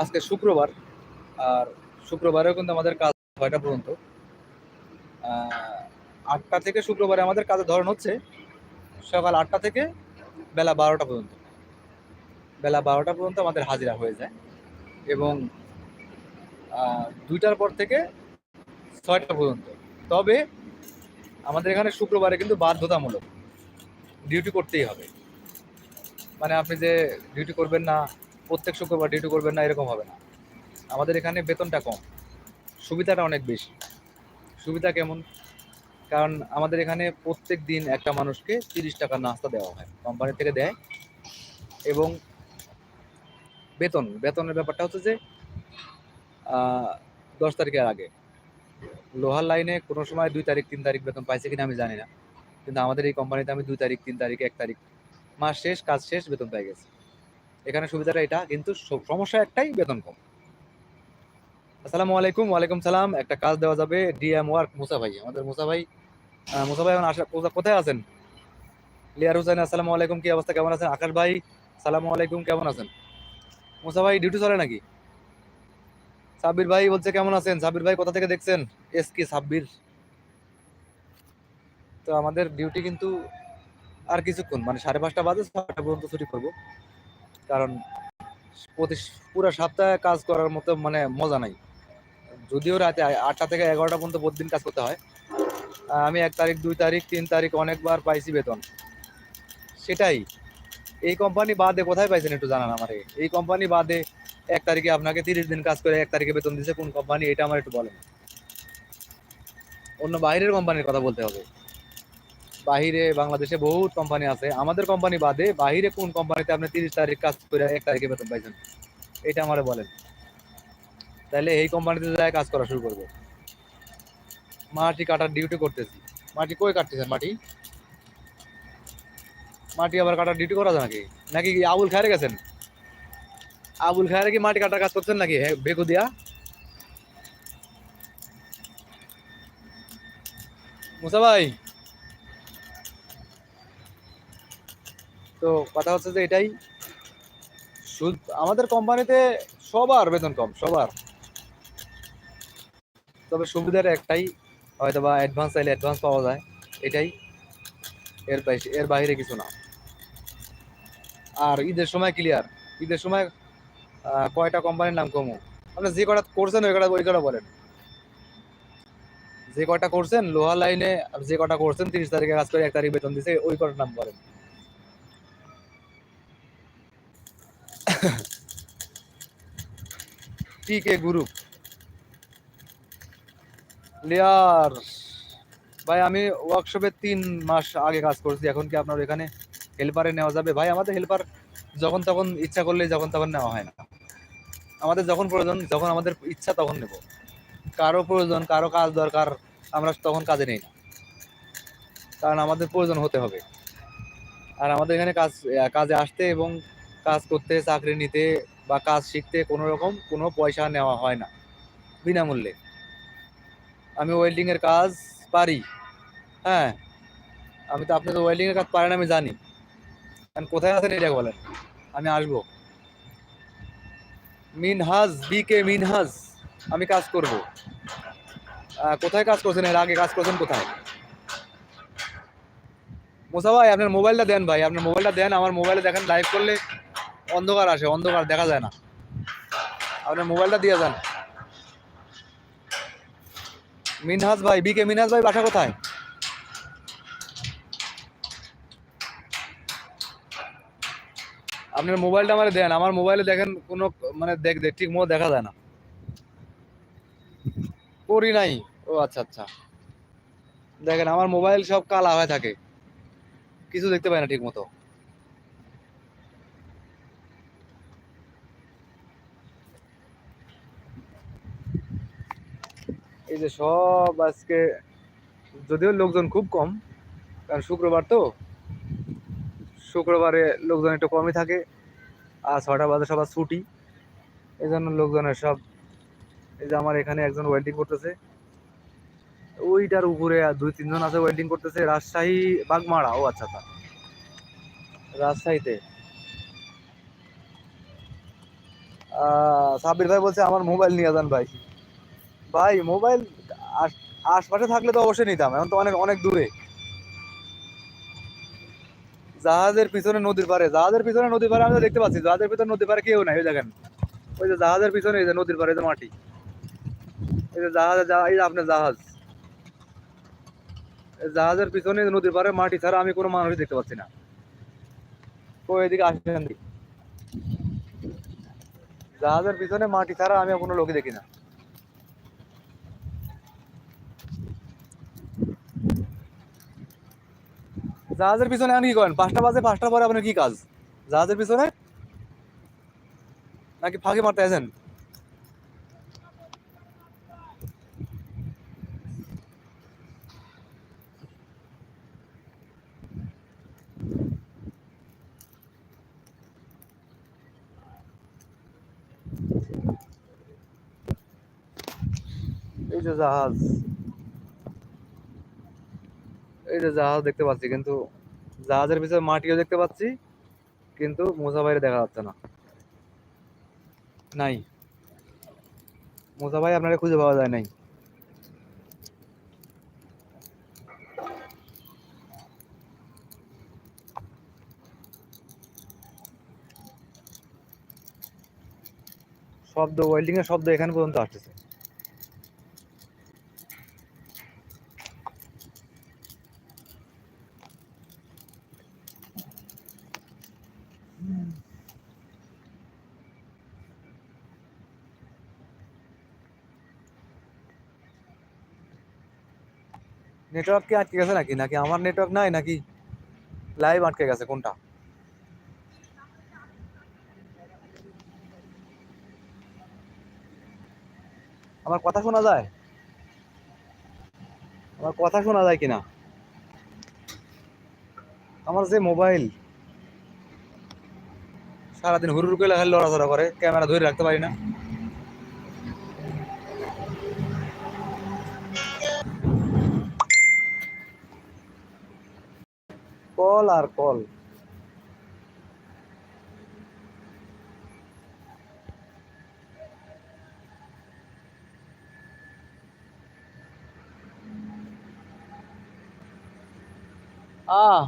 আজকে শুক্রবার, আর শুক্রবারেও কিন্তু আমাদের কাজ ছয়টা পর্যন্ত। আটটা থেকে শুক্রবারে আমাদের কাজের ধরন হচ্ছে সকাল আটটা থেকে বেলা বারোটা পর্যন্ত। বেলা বারোটা পর্যন্ত আমাদের হাজিরা হয়ে যায় এবং দুইটার পর থেকে ছয়টা পর্যন্ত। তবে আমাদের এখানে শুক্রবারে কিন্তু বাধ্যতামূলক ডিউটি করতেই হবে। মানে আপনি যে ডিউটি করবেন না প্রত্যেক শুক্রবার ডিউটি করবেন না, এরকম হবে না। আমাদের এখানে বেতনটা কম। সুবিধাটা অনেক বেশি। সুবিধা কেমন? কারণ আমাদের এখানে প্রত্যেক দিন একটা মানুষকে তিরিশ টাকার নাস্তা দেওয়া হয়। কোম্পানি থেকে দেয়। এবং বেতন। বেতনের ব্যাপারটা হচ্ছে যে দশ তারিখের আগে। লোহার লাইনে কোনো সময় দুই তারিখ, তিন তারিখ বেতন পাইছে কিনা আমি জানি না। কিন্তু আমাদের এই কোম্পানিতে আমি দুই তারিখ, তিন তারিখ, এক তারিখ, মাস শেষ, কাজ শেষ, বেতন পাই গেছি। এখানে সুবিধাটা এটা, কিন্তু সমস্যা একটাই, বেতন কম। আসসালামু আলাইকুম, ওয়ালাইকুম সালাম। একটা কাজ দেওয়া যাবে, ডিএম ওয়ার্ক মুসা ভাই। আমাদের মুসা ভাই মুসা ভাই এখন আসা কোথায় আছেন? লিয়ার হোসেন আসসালামু আলাইকুম, কি অবস্থা? কেমন আছেন? আকাশ ভাই, সালামু আলাইকুম, কেমন আছেন? মুসা ভাই ডিউটি চলে নাকি? সাব্বির ভাই বলছে, কেমন আছেন? সাব্বির ভাই, কোথা থেকে দেখছেন? এস কি সাব্বির। তো আমাদের ডিউটি কিন্তু আর কিছুক্ষণ মানে সাড়ে পাঁচটা বাজে ছটা পর্যন্ত ছুটি করব। কারণ প্রতি পুরো সপ্তাহে কাজ করার মতো মানে মজা নাই। যদিও রাতে আটটা থেকে এগারোটা পর্যন্ত প্রতিদিন কাজ করতে হয়। আমি এক তারিখ, দুই তারিখ, তিন তারিখ অনেকবার পাইছি বেতন। সেটাই। এই কোম্পানি বাদে কোথায় পাইছেন একটু জানান আমারে। এই কোম্পানি বাদে এক তারিখে আপনাকে তিরিশ দিন কাজ করে এক তারিখে বেতন দিছে কোন কোম্পানি এটা আমার একটু বলেন। অন্য বাইরের কোম্পানির কথা বলতে হবে। বাহিরে বাংলাদেশে বহুত কোম্পানি আছে। আমাদের কোম্পানি বাদে বাহিরে কোন কোম্পানিতে আপনি তিরিশ তারিখ কাজ করে এক তারিখে বেতন পাইছেন? এটা আমারে বলেন। তাহলে এই কোম্পানিতে যায় কাজ করা শুরু করব। মাটি কাটার ডিউটি করতেছি। মাটি কই কাটতেছেন মাটি? মাটি আবার কাটার ডিউটি করা যায় নাকি? নাকি আবুল খায়রে গেছেন? আবুল খায়রে কি মাটি কাটার কাজ করছেন নাকি? বেকু দিয়া। মুসা ভাই তো কথা হচ্ছে যে এটাই। শুধু আমাদের কোম্পানিতে সবার বেতন কম, সবার। তবে সুবিধার একটাই হয়তো বা অ্যাডভান্স চাইলে অ্যাডভান্স পাওয়া যায়, এটাই। এর এর বাইরে কিছু না। আর ঈদের সময় ক্লিয়ার ঈদের সময় কয়টা কোম্পানির নাম কমু? আপনি যে কটা করছেন, ওই কটা ওই কটা বলেন। যে কটা করছেন লোহা লাইনে যে কটা করছেন, তিরিশ তারিখে কাজ করে এক তারিখ বেতন দিছে, ওই কটার নাম বলেন। টিকে গ্রুপ লিয়ার ভাই, আমি ওয়ার্কশপে তিন মাস আগে কাজ করছি। এখন কি আপনার এখানে হেল্পারে নেওয়া যাবে? ভাই, আমাদের হেল্পার যখন তখন ইচ্ছা করলে যখন তখন নেওয়া হয় না। আমাদের যখন প্রয়োজন, যখন আমাদের ইচ্ছা তখন নেব। কারও প্রয়োজন, কারও কাজ দরকার, আমরা তখন কাজে নেই না। কারণ আমাদের প্রয়োজন হতে হবে। আর আমাদের এখানে কাজ, কাজে আসতে এবং কাজ করতে, চাকরি নিতে বা কাজ শিখতে কোনো রকম কোনো পয়সা নেওয়া হয় না, বিনামূল্যে। আমি ওয়েল্ডিংয়ের কাজ পারি হ্যাঁ। আমি তো আপনি তো ওয়েল্ডিং এর কাজ পারেন আমি জানি। কারণ কোথায় আছেন এটা বলেন? আমি আসব। মিনহাজ বি কে মিনহাজ, আমি কাজ করব। কোথায় কাজ করছেন? এর আগে কাজ করছেন কোথায়? মোসা ভাই, আপনার মোবাইলটা দেন ভাই, আপনার মোবাইলটা দেন, আমার মোবাইলে দেখেন লাইভ করলে অন্ধকার আসে, অন্ধকার দেখা যায় না। আপনার মোবাইলটা দিয়ে যান। মিনহাজ ভাই, বিকে মিনহাজ ভাই, বাসা কোথায়? আপনার মোবাইলটা আমার দেন, আমার মোবাইলে দেখেন কোনো মানে দেখ দেখ, ঠিক মতো দেখা যায় না। করি নাই। ও আচ্ছা আচ্ছা। দেখেন, আমার মোবাইল সব কালা হয়ে থাকে। কিছু দেখতে পাই না ঠিক মতো। এই যে সব আজকে, যদিও লোকজন খুব কম, কারণ শুক্রবার তো, শুক্রবারে লোকজন একটু কমই থাকে, আর ছটা বাজে সবার ছুটি এই জন্য লোকজনের সব, এই যে আমার এখানে একজন ওয়েল্ডিং করতেছে, ওইটার উপরে আর দুই তিনজন আছে ওয়েল্ডিং করতেছে, রাজশাহী বাগমারা, ও আচ্ছা আচ্ছা রাজশাহীতে। সাবির ভাই বলছে, আমার মোবাইল নিয়ে যান ভাই। ভাই, মোবাইল আশপাশে থাকলে তো অবশ্যই নিতাম, এখন তো অনেক অনেক দূরে। জাহাজের পিছনে নদীর পারে জাহাজের পিছনে নদীর পারে আমি দেখতে পাচ্ছি, জাহাজের পিছনে নদীর পারে কেউ নাই, ওই দেখেন। ওই যে জাহাজের পিছনে, এই যে নদীর পারে যে মাটি। এই যে জাহাজ এই যে আপনার জাহাজ। জাহাজের পিছনে নদীর পারে মাটি ছাড়া আমি কোনো মানুষ দেখতে পাচ্ছি না। তো এদিকে আসেন। জাহাজের পিছনে মাটি ছাড়া আমি কোনো লোকই দেখি না। জাহাজের পিছনে এখন কি করেন? পাঁচটা বাজে পাঁচটা পরে আপনার কি কাজ? জাহাজের পিছনে? নাকি ফাঁকি মারতে আছেন এই যে জাহাজ। যে জাহাজ দেখতে পাচ্ছি, কিন্তু জাহাজের পিছনে মাটিও দেখতে পাচ্ছি, কিন্তু মোজা বাইরে দেখা যাচ্ছে না। নাই। মোজা ভাই আপনারা খুঁজে পাওয়া যায় নাই। শব্দ ওয়েল্ডিং এর শব্দ এখানে পর্যন্ত আসতেছে। নেটওয়ার্ক কি আটকে গেছে নাকি? নাকি আমার নেটওয়ার্ক নাই নাকি লাইভ আটকে গেছে? কোনটা? আমার কথা শোনা যায়? আমার কথা শোনা যায় কিনা? আমার যে মোবাইল সারাদিন হুরুর করে খালি করে ক্যামেরা ধরে রাখতে পারি না। কল আর কল। আহ